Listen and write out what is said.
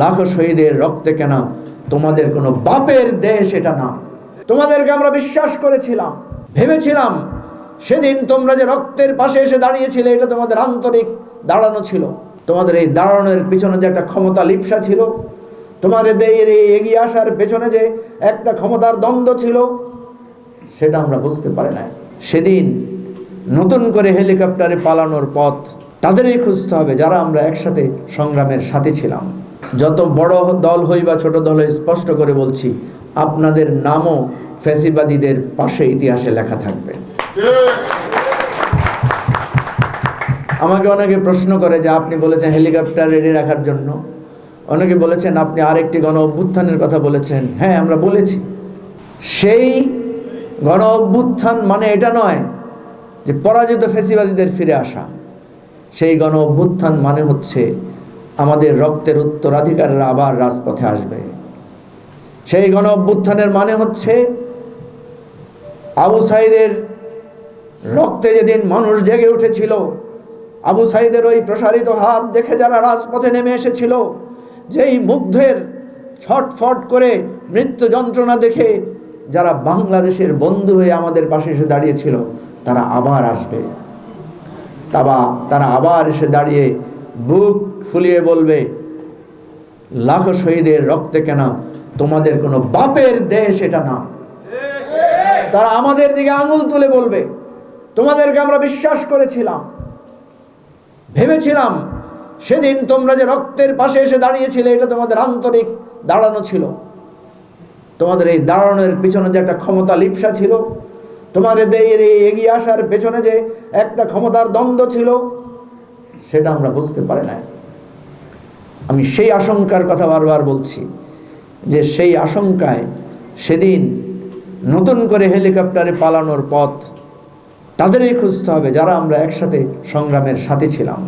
লাখো শহীদের রক্তে কেনা তোমাদের কোনো বাপের দেশ এটা না। তোমাদেরকে আমরা বিশ্বাস করেছিলাম, ভেবেছিলাম, সেদিন তোমরা যে রক্তের পাশে এসে দাঁড়িয়েছিলে এটা তোমাদের আন্তরিক দাঁড়ানো ছিল। তোমাদের এই দাঁড়ানোর পিছনে যে একটা ক্ষমতা লিপসা ছিল, তোমাদের এই এগিয়ে আসার পেছনে যে একটা ক্ষমতার দ্বন্দ্ব ছিল, সেটা আমরা বুঝতে পারি না সেদিন নতুন করে হেলিকপ্টারে পালানোর পথ তাদেরই খুঁজতে হবে, যারা আমরা একসাথে সংগ্রামের সাথে ছিলাম। যত বড় দল হই বা ছোট দল হই, স্পষ্ট করে বলছি, আপনাদের নামও ফ্যাসিবাদীদের পাশে ইতিহাসে লেখা থাকবে। আমাকে অনেকে প্রশ্ন করে যে আপনি বলেছেন হেলিকপ্টার রেডি রাখার জন্য। অনেকে বলেছেন আপনি আরেকটি গণ অভ্যুত্থানের কথা বলেছেন। হ্যাঁ আমরা বলেছি। সেই গণ অভ্যুত্থান মানে এটা নয় যে পরাজিত ফেসিবাদীদের ফিরে আসা। সেই গণ অভ্যুত্থান মানে হচ্ছে আমাদের রক্তের উত্তরাধিকাররা আবার রাজপথে আসবে। সেই গণ অভ্যুত্থানের মানে হচ্ছে আবু সাইদের রক্তে যেদিন মানুষ জেগে উঠেছিল, আবু সাইদের ওই প্রসারিত হাত দেখে যারা রাজপথে নেমে এসেছিল, যেই মুগ্ধের ছটফট করে মৃত্যু যন্ত্রণা দেখে যারা বাংলাদেশের বন্ধু হয়ে আমাদের পাশে এসে দাঁড়িয়েছিল, তারা আবার আসবে। তারা আবার এসে দাঁড়িয়ে বুক ফুলিয়ে বলবে, লাখো শহীদের রক্তে কেনা তোমাদের কোনো বাপের দেশ এটা না। তারা আমাদের দিকে আঙুল তুলে বলবে, তোমাদেরকে আমরা বিশ্বাস করেছিলাম, ভেবেছিলাম সেদিন তোমরা যে রক্তের পাশে এসে দাঁড়িয়েছিলে এটা তোমাদের আন্তরিক দাঁড়ানো ছিল। তোমাদের এই দাঁড়ানোর পিছনে যে একটা ক্ষমতা লিপসা ছিল, তোমাদের এই এগিয়ে আসার পেছনে যে একটা ক্ষমতার দ্বন্দ্ব ছিল সেটা আমরা বুঝতে পারি না আমি সেই আশঙ্কার কথা বারবার বলছি যে সেই আশঙ্কায় সেদিন নতুন করে হেলিকপ্টারে পালানোর পথ তাদেরই খুঁজতে হবে, যারা আমরা একসাথে সংগ্রামের সাথে ছিলাম।